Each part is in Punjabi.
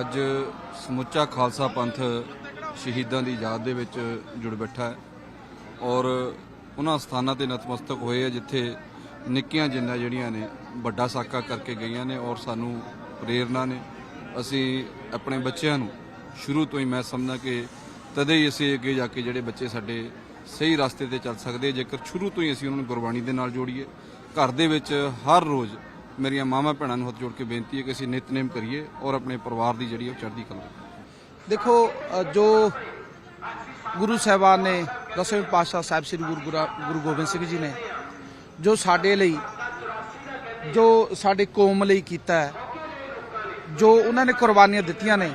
ਅੱਜ ਸਮੁੱਚਾ ਖਾਲਸਾ ਪੰਥ ਸ਼ਹੀਦਾਂ ਦੀ ਯਾਦ ਦੇ ਵਿੱਚ ਜੁੜ ਬੈਠਾ ਹੈ ਔਰ ਉਹਨਾਂ ਸਥਾਨਾਂ ਤੇ ਨਤਮਸਤਕ ਹੋਏ ਆ ਜਿੱਥੇ ਨਿੱਕੀਆਂ ਜਿੰਨਾਂ ਜਿਹੜੀਆਂ ਨੇ, ਵੱਡਾ ਸਾਕਾ ਕਰਕੇ ਗਈਆਂ ਨੇ ਔਰ ਸਾਨੂੰ ਪ੍ਰੇਰਣਾ ਨੇ। ਅਸੀਂ ਆਪਣੇ ਬੱਚਿਆਂ ਨੂੰ ਸ਼ੁਰੂ ਤੋਂ ਹੀ ਮੈਂ ਸਮਝਦਾ ਕਿ ਤਦੇ ਹੀ ਅਸੀਂ ਅੱਗੇ ਜਾ ਕੇ ਜਿਹੜੇ ਬੱਚੇ ਸਾਡੇ ਸਹੀ ਰਸਤੇ ਤੇ ਚੱਲ ਸਕਦੇ, ਜੇਕਰ ਸ਼ੁਰੂ ਤੋਂ ਹੀ ਅਸੀਂ ਉਹਨਾਂ ਨੂੰ ਗੁਰਬਾਣੀ ਦੇ ਨਾਲ ਜੋੜੀਏ। ਘਰ ਦੇ ਵਿੱਚ ਹਰ ਰੋਜ਼ ਮੇਰੀਆਂ ਮਾਵਾਂ ਭੈਣਾਂ ਨੂੰ ਹੱਥ ਜੋੜ ਕੇ ਬੇਨਤੀ ਹੈ ਕਿ ਅਸੀਂ ਨਿਤਨੇਮ ਕਰੀਏ ਔਰ ਆਪਣੇ ਪਰਿਵਾਰ ਦੀ ਜਿਹੜੀ ਉਹ ਚੜ੍ਹਦੀ ਕਲਾ ਦੇਖੋ ਜੋ ਗੁਰੂ ਸਾਹਿਬਾਨ ਨੇ, ਦਸਵੇਂ ਪਾਤਸ਼ਾਹ ਸਾਹਿਬ ਸ੍ਰੀ ਗੁਰੂ ਗੁਰਾ- ਗੁਰੂ ਗੋਬਿੰਦ ਸਿੰਘ ਜੀ ਨੇ, ਜੋ ਸਾਡੇ ਲਈ, ਜੋ ਸਾਡੇ ਕੌਮ ਲਈ ਕੀਤਾ ਹੈ, ਜੋ ਉਹਨਾਂ ਨੇ ਕੁਰਬਾਨੀਆਂ ਦਿੱਤੀਆਂ ਨੇ,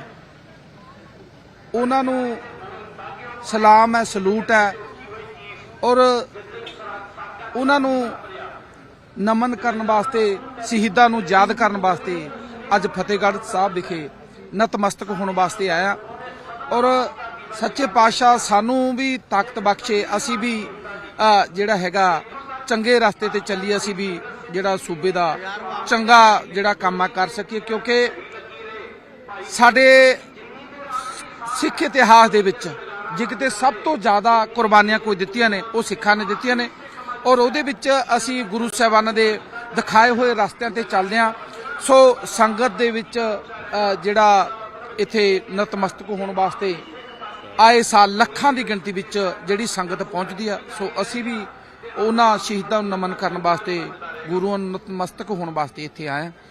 ਉਹਨਾਂ ਨੂੰ ਸਲਾਮ ਹੈ, ਸਲੂਟ ਹੈ ਔਰ ਉਹਨਾਂ ਨੂੰ ਨਮਨ ਕਰਨ ਵਾਸਤੇ, ਸ਼ਹੀਦਾਂ ਨੂੰ ਯਾਦ ਕਰਨ ਵਾਸਤੇ ਅੱਜ ਫਤਿਹਗੜ੍ਹ ਸਾਹਿਬ ਵਿਖੇ ਨਤਮਸਤਕ ਹੋਣ ਵਾਸਤੇ ਆਇਆ। ਔਰ ਸੱਚੇ ਪਾਤਸ਼ਾਹ ਸਾਨੂੰ ਵੀ ਤਾਕਤ ਬਖਸ਼ੇ, ਅਸੀਂ ਵੀ ਜਿਹੜਾ ਹੈਗਾ, ਚੰਗੇ ਰਸਤੇ ਤੇ ਚੱਲੀ ਅਸੀਂ ਵੀ ਜਿਹੜਾ ਸੂਬੇ ਦਾ ਚੰਗਾ ਜਿਹੜਾ ਕੰਮ ਆ ਕਰ ਸਕੀਏ, ਕਿਉਂਕਿ ਸਾਡੇ ਸਿੱਖ ਇਤਿਹਾਸ ਦੇ ਵਿੱਚ ਜੇ ਕਿਤੇ ਸਭ ਤੋਂ ਜ਼ਿਆਦਾ ਕੁਰਬਾਨੀਆਂ ਕੋਈ ਦਿੱਤੀਆਂ ਨੇ, ਉਹ ਸਿੱਖਾਂ ਨੇ ਦਿੱਤੀਆਂ ਨੇ। ਔਰ ਉਹਦੇ ਵਿੱਚ ਅਸੀਂ ਗੁਰੂ ਸਾਹਿਬਾਨਾਂ ਦੇ ਦਿਖਾਏ ਹੋਏ ਰਸਤਿਆਂ ਤੇ ਚੱਲਦੇ ਹਾਂ। ਸੋ ਸੰਗਤ ਦੇ ਵਿੱਚ ਜਿਹੜਾ ਇੱਥੇ ਨਤਮਸਤਕ ਹੋਣ ਵਾਸਤੇ ਆਏ ਸਾਲ ਲੱਖਾਂ ਦੀ ਗਿਣਤੀ ਵਿੱਚ ਜਿਹੜੀ ਸੰਗਤ ਪਹੁੰਚਦੀ ਆ, ਸੋ ਅਸੀਂ ਵੀ ਉਹਨਾਂ ਸ਼ਹੀਦਾਂ ਨੂੰ ਨਮਨ ਕਰਨ ਵਾਸਤੇ, ਗੁਰੂਆਂ ਨੂੰ ਨਤਮਸਤਕ ਹੋਣ ਵਾਸਤੇ ਇੱਥੇ ਆਏ ਹਾਂ।